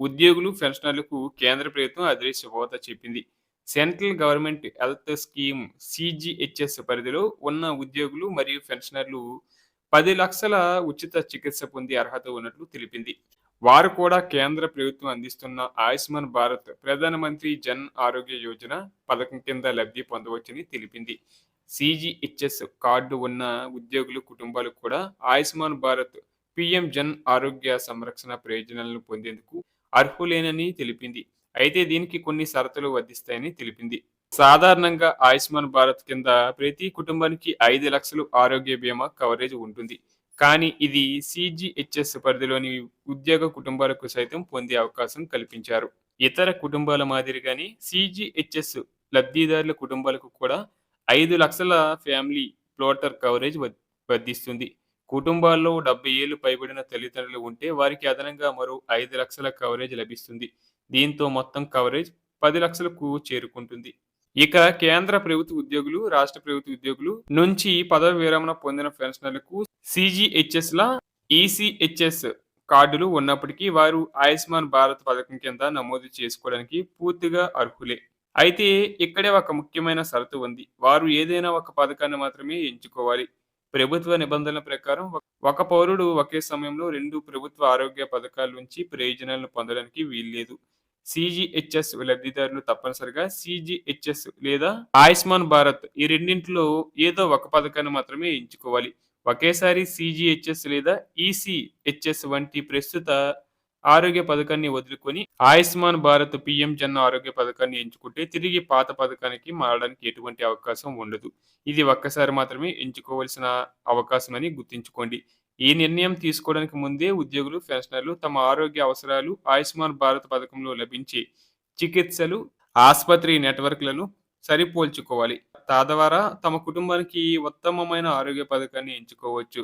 ఉద్యోగులు, పెన్షనర్లకు కేంద్ర ప్రభుత్వం అదృశ్య హోదా చెప్పింది. Central government health scheme CGHS పరిధిలో ఉన్న ఉద్యోగులు మరియు పెన్షనర్లు పది లక్షల ఉచిత చికిత్స పొందే అర్హత ఉన్నట్లు తెలిపింది. వారు కూడా కేంద్ర ప్రభుత్వం అందిస్తున్న ఆయుష్మాన్ భారత్ ప్రధానమంత్రి జన్ ఆరోగ్య యోజన పథకం కింద లబ్ధి పొందవచ్చని తెలిపింది. సీజీహెచ్ఎస్ కార్డు ఉన్న ఉద్యోగుల కుటుంబాలు కూడా ఆయుష్మాన్ భారత్, పీఎం జన్ ఆరోగ్య సంరక్షణ ప్రయోజనాలను పొందేందుకు అర్హులేనని తెలిపింది. అయితే దీనికి కొన్ని షరతులు వర్తిస్తాయని తెలిపింది. సాధారణంగా ఆయుష్మాన్ భారత్ కింద ప్రతి కుటుంబానికి ఐదు లక్షలు ఆరోగ్య బీమా కవరేజ్ ఉంటుంది. కానీ ఇది సీజీహెచ్ఎస్ పరిధిలోని ఉద్యోగ కుటుంబాలకు సైతం పొందే అవకాశం కల్పించారు. ఇతర కుటుంబాల మాదిరిగానే సీజీహెచ్ఎస్ లబ్ధిదారుల కుటుంబాలకు కూడా ఐదు లక్షల ఫ్యామిలీ ఫ్లోటర్ కవరేజ్ వర్ధిస్తుంది కుటుంబాల్లో 70 ఏళ్ళు పైబడిన తల్లిదండ్రులు ఉంటే వారికి అదనంగా మరో ఐదు లక్షల కవరేజ్ లభిస్తుంది. దీంతో మొత్తం కవరేజ్ పది లక్షలకు చేరుకుంటుంది. ఇక కేంద్ర ప్రభుత్వ ఉద్యోగులు, రాష్ట్ర ప్రభుత్వ ఉద్యోగులు నుంచి పదవీ విరమణ పొందిన పెన్షనర్లకు ల ఈసిహెచ్ఎస్ కార్డులు ఉన్నప్పటికీ వారు ఆయుష్మాన్ భారత్ పథకం కింద నమోదు చేసుకోవడానికి పూర్తిగా అర్హులే. అయితే ఇక్కడే ఒక ముఖ్యమైన షరతు ఉంది. వారు ఏదైనా ఒక పథకాన్ని మాత్రమే ఎంచుకోవాలి. ప్రభుత్వ నిబంధనల ప్రకారం ఒక పౌరుడు ఒకే సమయంలో రెండు ప్రభుత్వ ఆరోగ్య పథకాల నుంచి ప్రయోజనాలను పొందడానికి వీల్లేదు. సిజిహెచ్ఎస్ లబ్ధిదారులు తప్పనిసరిగా సిజిహెచ్ఎస్ లేదా ఆయుష్మాన్ భారత్ ఈ రెండింటిలో ఏదో ఒక పథకాన్ని మాత్రమే ఎంచుకోవాలి. ఒకేసారి సిజిహెచ్ఎస్ లేదా ఈసీహెచ్ఎస్ వంటి ప్రస్తుత ఆరోగ్య పథకాన్ని వదులుకొని ఆయుష్మాన్ భారత్, పీఎం జన్ ఆరోగ్య పథకాన్ని ఎంచుకుంటే తిరిగి పాత పథకానికి మారడానికి ఎటువంటి అవకాశం ఉండదు. ఇది ఒక్కసారి మాత్రమే ఎంచుకోవలసిన అవకాశమని గుర్తుంచుకోండి. ఈ నిర్ణయం తీసుకోవడానికి ముందే ఉద్యోగులు, పెన్షనర్లు తమ ఆరోగ్య అవసరాలు, ఆయుష్మాన్ భారత్ పథకంలో లభించే చికిత్సలు, ఆసుపత్రి నెట్వర్క్లను సరిపోల్చుకోవాలి. తద్వారా తమ కుటుంబానికి ఉత్తమమైన ఆరోగ్య పథకాన్ని ఎంచుకోవచ్చు.